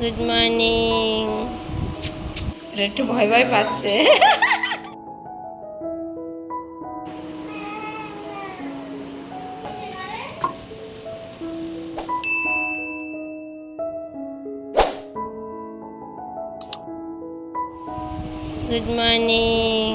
Good morning একটু ভয় ভয় পাচ্ছে। গুড মর্নিং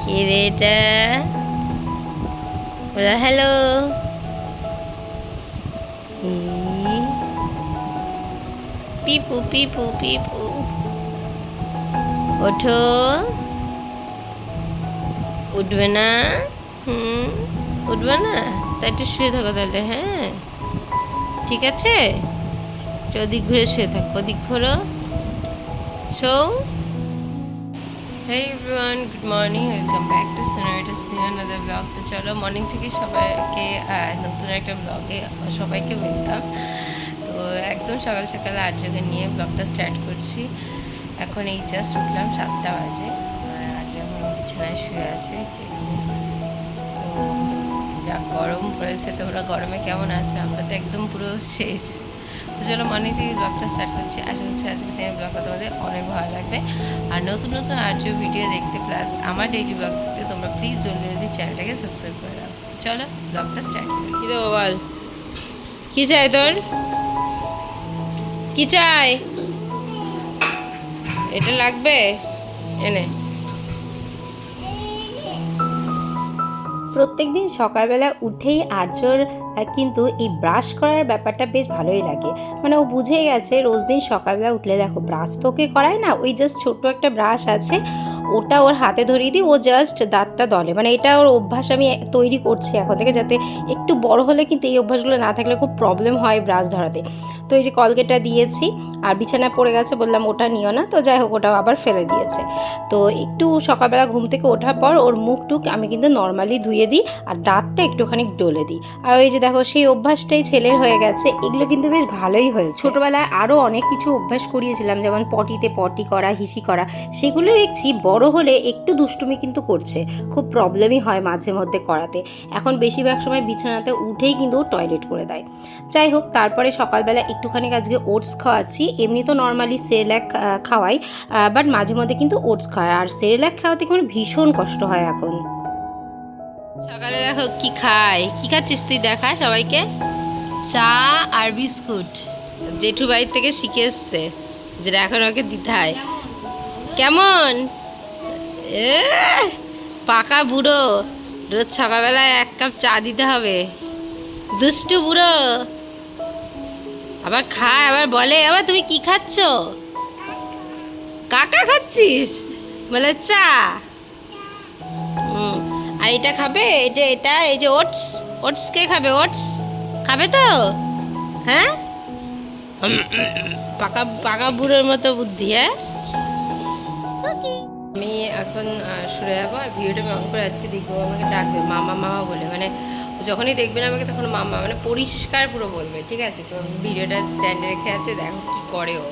কি রে এটা বলো হ্যালো পিপু পিপু পিপু ওঠো উঠবে না হুম উঠবে না তাই একটু শুয়ে থাকো তাহলে হ্যাঁ? ঠিক আছে? ওদিক ঘুরে শুয়ে থাকো, ওদিক ঘোরো। So hey everyone good morning welcome back to সোনারিটাস new another blog তো চলো মর্নিং থেকে সবাইকে নতুন একটা ব্লগে সবাইকে ওয়েলকাম তো একদম সকাল সকাল আট জগে নিয়ে ব্লগটা স্টার্ট করছি। এখন এই জাস্ট উঠলাম সাতটা বাজে। আর এখন বিছানায় শুয়ে আছে। যা গরম পড়েছে, তোমরা গরমে কেমন আছে? আমরা তো একদম পুরো শেষ। তো চলো মর্নিং থেকে ব্লগটা স্টার্ট করছি। আশা করছি আজকে দিনের ব্লগটা তোমাদের অনেক ভালো লাগবে। আর নতুন নতুন আর আর্য ভিডিও দেখতে প্লাস আমার ডেইলি ব্লগ দেখতে তোমরা প্লিজ জলদি জলদি চ্যানেলটাকে সাবস্ক্রাইব করে দাও। চলো ব্লগটা স্টার্ট করি। কী দেবো বল? কী চাই তোর? কী চাই? এটা লাগবে? এনে। প্রত্যেকদিন সকালবেলা উঠেই আর্যর কিন্তু এই ব্রাশ করার ব্যাপারটা বেশ ভালোই লাগে। মানে ও বুঝে গেছে, রোজ দিন সকালবেলা উঠলে দেখো ব্রাশ তোকে করায় না, ওই জাস্ট ছোট্ট একটা ব্রাশ আছে। ওটা ওর হাতে ধরিয়ে দিই, ও জাস্ট দাঁতটা দলে। মানে এটা ওর অভ্যাস আমি তৈরি করছি এখন থেকে যাতে একটু বড় হলে কিন্তু এই অভ্যাসগুলো না থাকলে খুব প্রবলেম হয় ব্রাশ ধরাতে। তো এই যে কলগেটটা দিয়েছি, আর বিছানায় পড়ে গেছে, বললাম ওটা নিও না, তো যাই হোক ওটাও আবার ফেলে দিয়েছে। তো একটু সকালবেলা ঘুম থেকে ওঠার পর ওর মুখ টুক আমি কিন্তু নর্মালি ধুয়ে দিই, আর দাঁতটা একটুখানি ডলে দিই। আর ওই যে দেখো, সেই অভ্যাসটাই ছেলের হয়ে গেছে, এগুলো কিন্তু বেশ ভালোই হয়েছে। ছোটোবেলায় আরও অনেক কিছু অভ্যাস করিয়েছিলাম, যেমন পটিতে পটি করা, হিসি করা সেগুলো দেখছি বড় হলে একটু দুষ্টুমি কিন্তু করছে। খুব প্রবলেমই হয় মাঝে মধ্যে করাতে। এখন বেশিরভাগ সময় বিছানাতে উঠেই কিন্তু টয়লেট করে দেয়। যাই হোক তারপরে সকালবেলা একটুখানি আজকে ওটস খাওয়াচ্ছি। এমনি তো নর্মালি সেরেল্যাক খাওয়াই বাট মাঝে মধ্যে কিন্তু ওটস খাওয়াই। আর সেরেল্যাক খাওয়াতে কেমন ভীষণ কষ্ট হয় এখন। সকালে দেখো কি খায়? কি খাচ্ছিস তুই? দেখা সবাইকে। চা আর বিস্কুট। জেঠু বাড়ির থেকে শিখে এসছে যেটা এখন ওকে দিতে হয়। কেমন? এ, পাকা বুড়ো। রোজ সকালবেলায় এক কাপ চা দিতে হবে। দুষ্টু বুড়ো। আবার খায়, আবার বলে আবার তুমি কি খাচ্ছ? কাকা খাচ্ছিস? বলে, চা। আর এটা খাবে? এই যে এটা, এই যে ওটস ওটস কে খাবে? ওটস খাবে তো? হ্যাঁ? পাকা পাকা বুড়োর মতো বুদ্ধি হ্যাঁ? আমি এখন সরে যাব আর ভিডিওটা আমি অন করে যাচ্ছি, দেখব আমাকে ডাকবে, মামা মামা বলে। মানে যখনই দেখবেন আমাকে, তখন মামা মানে পরিষ্কার পুরো বলবে, ঠিক আছে? তো ভিডিওটা স্ট্যান্ডে রেখে আছে দেখো কি করে ও।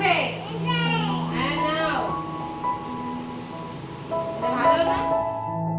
আর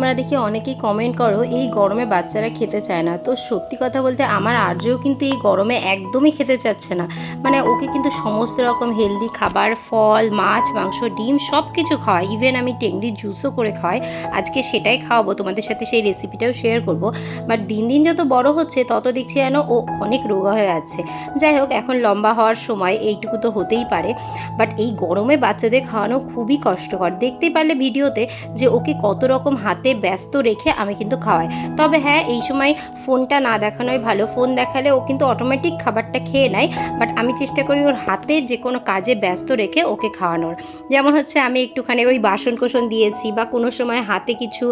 তোমরা দেখি অনেকেই কমেন্ট করো, এই গরমে বাচ্চারা খেতে চায় না। তো সত্যি কথা বলতে আমার আর্যও কিন্তু এই গরমে একদমই খেতে চাচ্ছে না। মানে ওকে কিন্তু সমস্ত রকম হেলদি খাবার, ফল, মাছ, মাংস, ডিম সব কিছু খাওয়াই। ইভেন আমি টেংরির জুসও করে খাওয়াই। আজকে সেটাই খাওয়াবো, তোমাদের সাথে সেই রেসিপিটাও শেয়ার করব। বাট দিন দিন যত বড় হচ্ছে, তত দেখছি যেন ও অনেক রোগা হয়ে যাচ্ছে যাই হোক, এখন লম্বা হওয়ার সময়, এইটুকু তো হতেই পারে। বাট এই গরমে বাচ্চাদের খাওয়ানো খুবই কষ্টকর। দেখতে পারলে ভিডিওতে যে ওকে কত রকম হাতে ব্যস্ত রেখে আমি কিন্তু খাওয়াই। তবে হ্যাঁ এই সময় ফোনটা না দেখানোই ভালো। ফোন দেখালে ও কিন্তু অটোমেটিক খাবারটা খেয়ে নেয় বাট আমি চেষ্টা করি ওর হাতে যে কোনো কাজে ব্যস্ত রেখে ওকে খাওয়ানোর। যেমন হচ্ছে আমি একটুখানি ওই বাসন কোসন দিয়েছি বা কোনো সময় হাতে কিছু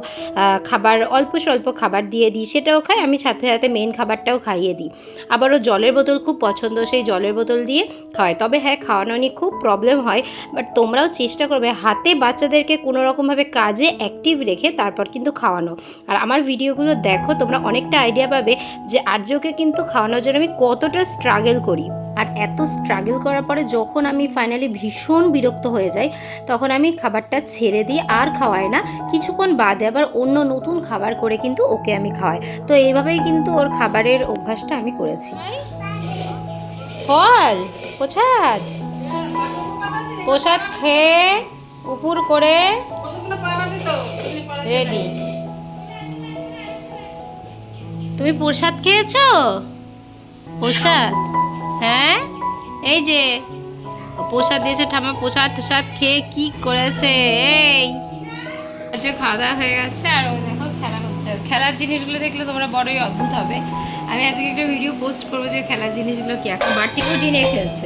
খাবার, অল্প স্বল্প খাবার দিয়ে দিই, সেটাও খাই। আমি সাথে সাথে মেন খাবারটাও খাইয়ে দিই। আবারও জলের বোতল খুব পছন্দ, সেই জলের বোতল দিয়ে খাওয়াই তবে হ্যাঁ খাওয়ানো নিয়ে খুব প্রবলেম হয় বাট তোমরাও চেষ্টা করবে হাতে বাচ্চাদেরকে কোনো রকমভাবে কাজে অ্যাক্টিভ রেখে তারপর কিন্তু খাওয়ানো। আর আমার ভিডিওগুলো দেখো, তোমরা অনেকটা আইডিয়া পাবে যে আর্যকে কিন্তু খাওয়ানোর জন্য আমি কতটা স্ট্রাগল করি। আর এত স্ট্রাগল করার পরে যখন আমি ফাইনালি ভীষণ বিরক্ত হয়ে যাই, তখন আমি খাবারটা ছেড়ে দিই, আর খাওয়াই না। কিছুক্ষণ বাদে আবার অন্য নতুন খাবার করে কিন্তু ওকে আমি খাওয়াই। তো এইভাবেই কিন্তু ওর খাবারের অভ্যাসটা আমি করেছি। ফল, প্রসাদ। প্রসাদ খেয়ে, উপর করে রেডি তুমি প্রসাদ খেয়েছো? প্রসাদ? হ্যাঁ? এই যে, প্রসাদ দিয়েছে ঠামা প্রসাদ টসাদ খেয়ে কি করেছে? এই। আজকে খাওয়া দাওয়া হয়ে গেছে, আর ওই দেখো, খেলা হচ্ছে। খেলার জিনিসগুলো দেখলে তোমরা বড়ই অদ্ভুত হবে। আমি আজকে একটা ভিডিও পোস্ট করব যে খেলার জিনিসগুলো কি, এখন বাটি কুটি নিয়ে খেলছে।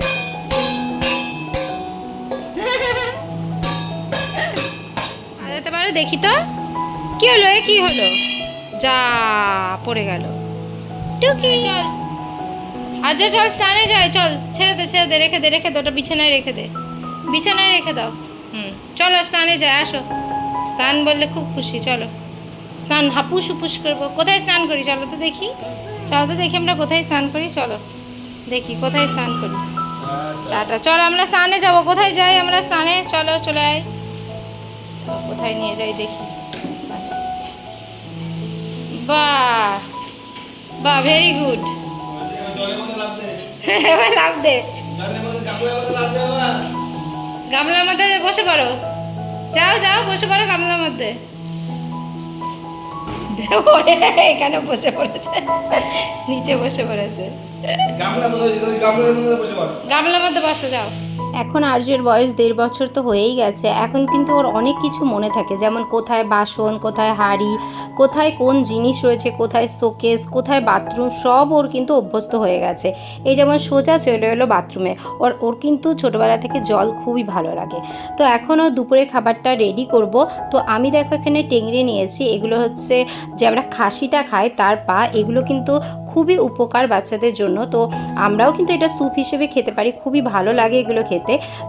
যেতে পারো দেখি তো। কি হলো এ কি হলো? যা পড়ে গেল। টুকি। চল। আজ চল স্নানে যাই চল। ছেড়ে দে ছেড়ে দে রেখে দে রেখে দে ওটা বিছানায় রেখে দে। বিছানায় রেখে দাও। হুম চলো স্নানে যাই আসো। স্নান বললে খুব খুশি চলো। স্নান হাপুস হুপুস করব। কোথায় স্নান করি চলো তো দেখি। চলো তো দেখি আমরা কোথায় স্নান করি চলো। দেখি কোথায় স্নান করি। টাটা। চলো আমরা স্নানে যাব। কোথায় যাই আমরা স্নানে? চলো চলে আয়। কোথায় নিয়ে যাই দেখি। বাহ। বাহ ভেরি গুড লাভ দে। গামলার মধ্যে বসে পড়ো। যাও যাও বসে পড়ো গামলার মধ্যে। এখানে বসে পড়েছে। নিচে বসে পড়েছে। গামলার মধ্যে বসে যাও। এখন আর্যের বয়স দেড় বছর তো হয়েই গেছে। এখন কিন্তু ওর অনেক কিছু মনে থাকে, যেমন কোথায় বাসন, কোথায় হাঁড়ি, কোথায় কোন জিনিস রয়েছে, কোথায় শোকেস, কোথায় বাথরুম, সব ওর কিন্তু অভ্যস্ত হয়ে গেছে। এই যেমন সোজা চলে এলো বাথরুমে, ওর ওর কিন্তু ছোটোবেলা থেকে জল খুবই ভালো লাগে। তো এখনও দুপুরে খাবারটা রেডি করব। তো আমি দেখো এখানে টেংরে নিয়েছি, এগুলো হচ্ছে যে আমরা খাসিটা খাই, তার পা, এগুলো কিন্তু খুবই উপকার বাচ্চাদের জন্য। তো আমরাও কিন্তু এটা স্যুপ হিসেবে খেতে পারি, খুবই ভালো লাগে এগুলো খেতে।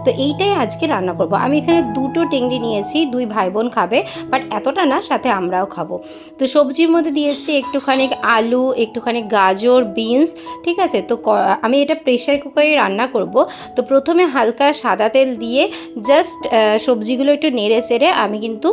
তো এইটাই আজকে রান্না করব। আমি এখানে দুটো টেংরি নিয়েছি, দুই ভাই বোন খাবে, বাট এতটা না, সাথে আমরাও খাব। তো সবজির মধ্যে দিয়েছি একটুখানি আলু, একটুখানি গাজর, বিনস, ঠিক আছে? তো আমি এটা প্রেশার কুকারে রান্না করব। তো প্রথমে হালকা সাদা তেল দিয়ে জাস্ট সবজিগুলো একটু নেড়ে চেড়ে আমি কিন্তু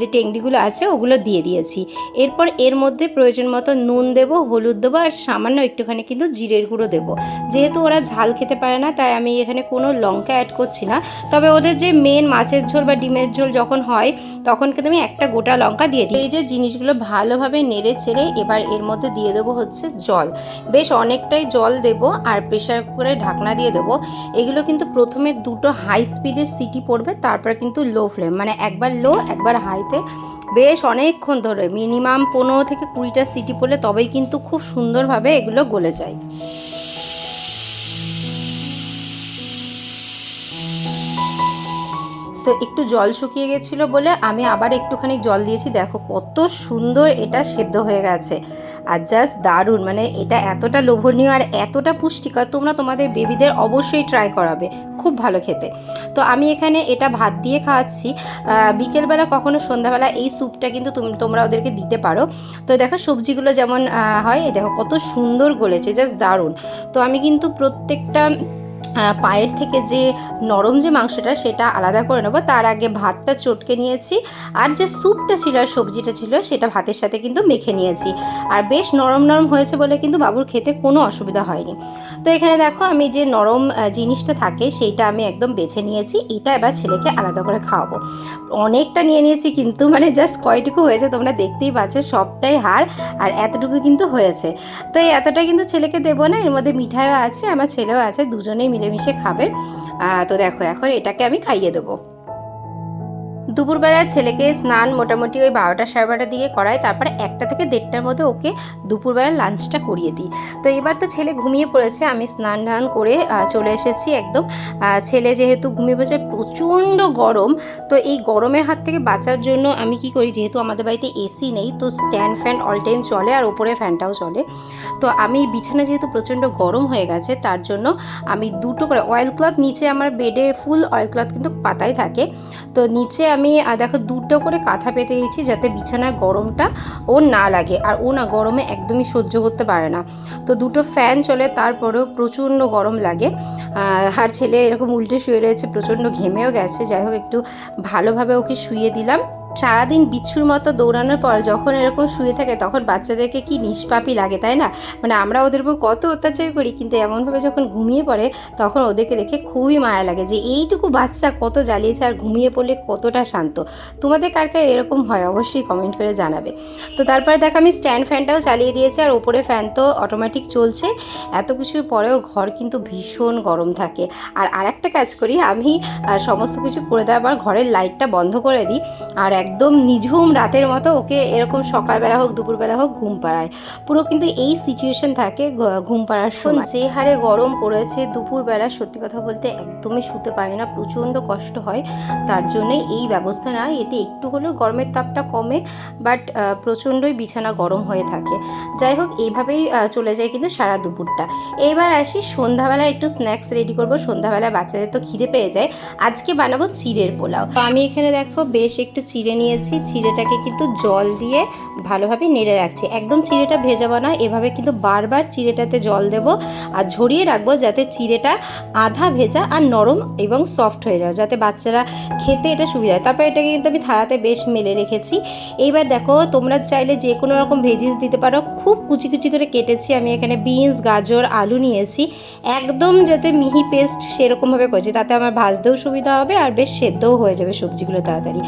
যে টেংরিগুলো আছে ওগুলো দিয়ে দিয়েছি। এরপর এর মধ্যে প্রয়োজন মতো নুন দেবো, হলুদ দেবো, আর সামান্য একটুখানি কিন্তু জিরের গুঁড়ো দেবো। যেহেতু ওরা ঝাল খেতে পারে না, তাই আমি এখানে কোনো লঙ্কা অ্যাড করছি না। তবে ওদের যে মেন মাছের ঝোল বা ডিমের ঝোল যখন হয়, তখন কিন্তু আমি একটা গোটা লঙ্কা দিয়ে দিই। এই যে জিনিসগুলো ভালোভাবে নেড়ে ছেড়ে এবার এর মধ্যে দিয়ে দেবো হচ্ছে জল। বেশ অনেকটাই জল দেবো আর প্রেশার কুকারে ঢাকনা দিয়ে দেবো। এগুলো কিন্তু প্রথমে দুটো হাই স্পিডের সিটি পড়বে, তারপর কিন্তু লো ফ্লেম মানে একবার লো একবার হাইতে বেশ অনেকক্ষণ ধরে মিনিমাম পনেরো থেকে কুড়িটা সিটি পড়লে তবেই কিন্তু খুব সুন্দরভাবে এগুলো গলে যায়। তো একটু জল শুকিয়ে গেছিল বলে আমি আবার একটুখানি জল দিয়েছি। দেখো কত সুন্দর এটা সেদ্ধ হয়ে গেছে। আর জাস্ট দারুণ মানে এটা এতটা লোভনীয় আর এতটা পুষ্টিকর, তোমরা তোমাদের বেবিদের অবশ্যই ট্রাই করাবে, খুব ভালো খেতে। তো আমি এখানে এটা ভাত দিয়ে খাওয়াচ্ছি বিকেলবেলা কখনো সন্ধ্যাবেলা এই স্যুপটা কিন্তু তুমি, তোমরা ওদেরকে দিতে পারো। তো দেখো সবজিগুলো যেমন হয়, দেখো কত সুন্দর গলেছে জাস্ট দারুণ। তো আমি কিন্তু প্রত্যেকটা পায়ের থেকে যে নরম যে মাংসটা, সেটা আলাদা করে নেব। তার আগে ভাতটা চটকে নিয়েছি। আর যে স্যুপটা ছিল আর সবজিটা ছিল, সেটা ভাতের সাথে কিন্তু মেখে নিয়েছি। আর বেশ নরম নরম হয়েছে বলে কিন্তু বাবুর খেতে কোনো অসুবিধা হয়নি। তো এখানে দেখো, আমি যে নরম জিনিসটা থাকে, সেইটা আমি একদম বেছে নিয়েছি। এটা এবার ছেলেকে আলাদা করে খাওয়াবো। অনেকটা নিয়ে নিয়েছি কিন্তু মানে জাস্ট কয়টুকু হয়েছে, তোমরা দেখতেই পাচ্ছ, সবটাই হার আর এতটুকু কিন্তু হয়েছে। তো এই এতটা কিন্তু ছেলেকে দেবো না, এর মধ্যে মিঠাইও আছে, আমার ছেলেও আছে, দুজনেই মিলেমিশে খাবে। তো দেখো এখন এটাকে আমি খাইয়ে দেবো। দুপুরবেলায় ছেলেকে স্নান মোটামুটি ওই বারোটা সাড়ে বারোটার দিকে করায়, তারপরে একটা থেকে দেড়টার মধ্যে ওকে দুপুরবেলা লাঞ্চটা করিয়ে দিই। তো এবার তো ছেলে ঘুমিয়ে পড়েছে, আমি স্নান টান করে চলে এসেছি একদম। ছেলে যেহেতু ঘুমিয়ে পড়েছে, প্রচণ্ড গরম। তো এই গরমের হাত থেকে বাঁচার জন্য আমি কি করি, যেহেতু আমাদের বাড়িতে এসি নেই, তো স্ট্যান্ড ফ্যান অল টাইম চলে আর ওপরে ফ্যানটাও চলে। তো আমি বিছানা যেহেতু প্রচণ্ড গরম হয়ে গেছে, তার জন্য আমি দুটো করে অয়েল ক্লথ নিচে আমার বেডে ফুল অয়েল ক্লথ কিন্তু পাতাই থাকে। তো নিচে আমি দেখো দুটো করে কাঁথা পেতে দিয়েছি যাতে বিছানার গরমটা ও না লাগে, আর ও না গরমে একদমই সহ্য করতে পারে না। তো দুটো ফ্যান চলে, তারপরেও প্রচণ্ড গরম লাগে। আর ছেলে এরকম উল্টে শুয়ে রয়েছে, প্রচণ্ড ঘেমেও গেছে। যাই হোক, একটু ভালোভাবে ওকে শুয়ে দিলাম। সারাদিন বিচ্ছুর মতো দৌড়ানোর পর যখন এরকম শুয়ে থাকে, তখন বাচ্চাদেরকে কি নিষ্পাপই লাগে, তাই না? মানে আমরা ওদের উপর কত অত্যাচার করি, কিন্তু এমনভাবে যখন ঘুমিয়ে পড়ে, তখন ওদেরকে দেখে খুবই মায়া লাগে যে, এইটুকু বাচ্চা কত জ্বালিয়েছে আর ঘুমিয়ে পড়লে কতটা শান্ত? তোমাদের কার কার এরকম হয়, অবশ্যই কমেন্ট করে জানাবে। তো তারপরে দেখো, আমি স্ট্যান্ড ফ্যানটাও চালিয়ে দিয়েছি, আর ওপরে ফ্যান তো অটোমেটিক চলছে। এত কিছুর পরেও ঘর কিন্তু ভীষণ গরম থাকে। আর আরেকটা কাজ করি, আমি সমস্ত কিছু করে দেওয়ার ঘরের লাইটটা বন্ধ করে দিই। আর একদম নিঝুম রাতের মতো ওকে এরকম সকালবেলা হোক দুপুরবেলা হোক ঘুম পাড়ায়। পুরো কিন্তু এই সিচুয়েশন থাকে ঘুম পাড়ার সময়। যে হারে গরম পড়েছে দুপুরবেলা সত্যি কথা বলতে একদমই শুতে পারে না প্রচণ্ড কষ্ট হয়। তার জন্যই এই ব্যবস্থা না এতে একটু হলেও গরমের তাপটা কমে বাট প্রচণ্ডই বিছানা গরম হয়ে থাকে। যাই হোক এইভাবেই চলে যায় কিন্তু সারা দুপুরটা। এবার আসি সন্ধ্যাবেলা একটু স্ন্যাক্স রেডি করব। সন্ধ্যাবেলা বাচ্চাদের তো খিদে পেয়ে যায়। আজকে বানাবো চিড়ের পোলাও। তো আমি এখানে দেখো বেশ একটু চিড়ে নিয়েছি, চিড়েটাকে কিন্তু জল দিয়ে ভালোভাবে নেড়ে রাখছি। একদম চিড়েটা ভেজাবো না এভাবে কিন্তু বারবার চিড়েটাতে জল দেব আর ঝরিয়ে রাখব যাতে চিড়েটা আধা ভেজা আর নরম এবং সফট হয়ে যায়, যাতে বাচ্চারা খেতে এটা সুবিধা হয়। তারপর এটাকে কিন্তু আমি থালাতে বেশ মেলে রেখেছি। এইবার দেখো, তোমরা চাইলে যে কোনো রকম ভেজিস দিতে পারো। খুব কুচি কুচি করে কেটেছি। আমি এখানে বিনস, গাজর, আলু নিয়েছি। একদম যাতে মিহি পেস্ট সেরকমভাবে করেছি, তাতে আমার ভাজতেও সুবিধা হবে আর বেশ সেদ্ধও হয়ে যাবে সবজিগুলো তাড়াতাড়ি।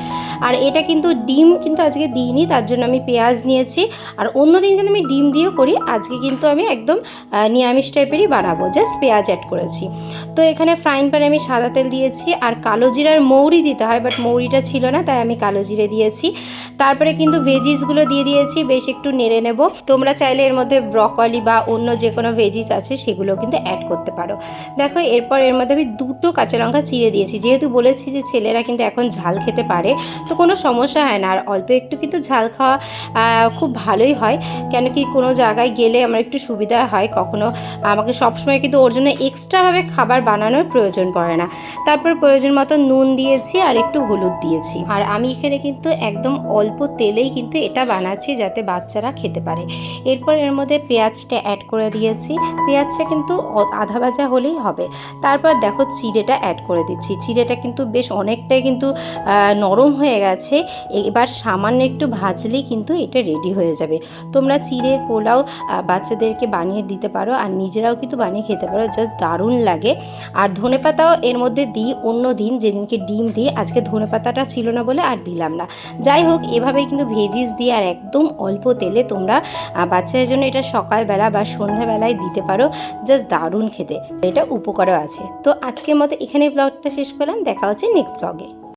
আর এটা কিন্তু ডিম কিন্তু আজকে দিইনি, তার জন্য আমি পেঁয়াজ নিয়েছি। আর অন্য দিন কিন্তু আমি ডিম দিয়েও করি, আজকে কিন্তু আমি একদম নিরামিষ টাইপেরই বানাবো জাস্ট পেঁয়াজ অ্যাড করেছি। তো এখানে ফ্রাইং প্যানে আমি সাদা তেল দিয়েছি, আর কালো জিরার মৌরি দিতে হয় বাট মৌরিটা ছিল না, তাই আমি কালো জিরে দিয়েছি। তারপরে কিন্তু ভেজিসগুলো দিয়ে দিয়েছি, বেশ একটু নেড়ে নেব। তোমরা চাইলে এর মধ্যে ব্রকলি বা অন্য যে কোনো ভেজিস আছে সেগুলো কিন্তু অ্যাড করতে পারো। দেখো, এরপর এর মধ্যে আমি দুটো কাঁচা লঙ্কা চিড়ে দিয়েছি। যেহেতু বলেছি যে ছেলেরা কিন্তু এখন ঝাল খেতে পারে, তো কোনো সমস্যা হয় না। আর অল্প একটু কিন্তু ঝাল খাওয়া খুব ভালোই হয়। কেন কি কোনো জায়গায় গেলে আমার একটু সুবিধা হয় কখনো। আমাকে সবসময় কিন্তু ওর জন্য এক্সট্রাভাবে খাবার বানানোর প্রয়োজন পড়ে না। তারপর প্রয়োজন মতো নুন দিয়েছি আর একটু হলুদ দিয়েছি। আর আমি এখানে কিন্তু একদম অল্প তেলেই কিন্তু এটা বানাচ্ছি যাতে বাচ্চারা খেতে পারে। এরপর এর মধ্যে পেঁয়াজটা অ্যাড করে দিয়েছি। পেঁয়াজটা কিন্তু আধা ভাজা হলেই হবে। তারপর দেখো চিড়েটা অ্যাড করে দিচ্ছি। চিড়েটা কিন্তু বেশ অনেকটাই কিন্তু নরম হয়ে গেছে। এবার সামান্য একটু ভাজলেই কিন্তু এটা রেডি হয়ে যাবে। তোমরা চিড়ের পোলাও বাচ্চাদেরকে বানিয়ে দিতে পারো আর নিজেরাও কিন্তু বানিয়ে খেতে পারো জাস্ট দারুণ লাগে। আর ধনেপাতাও এর মধ্যে দিই, অন্য দিন যেদিনকে ডিম দিই, আজকে ধনেপাতাটা ছিল না বলে আর দিলাম না। যাই হোক, এভাবেই কিন্তু ভেজিস দিয়ে আর একদম অল্প তেলে তোমরা বাচ্চাদের জন্য এটা সকালবেলা বা সন্ধ্যাবেলায় দিতে পারো জাস্ট দারুণ খেতে। এটা উপকারও আছে। তো আজকের মতো এখানে ব্লগটা শেষ করলাম, দেখা হচ্ছে নেক্সট ব্লগে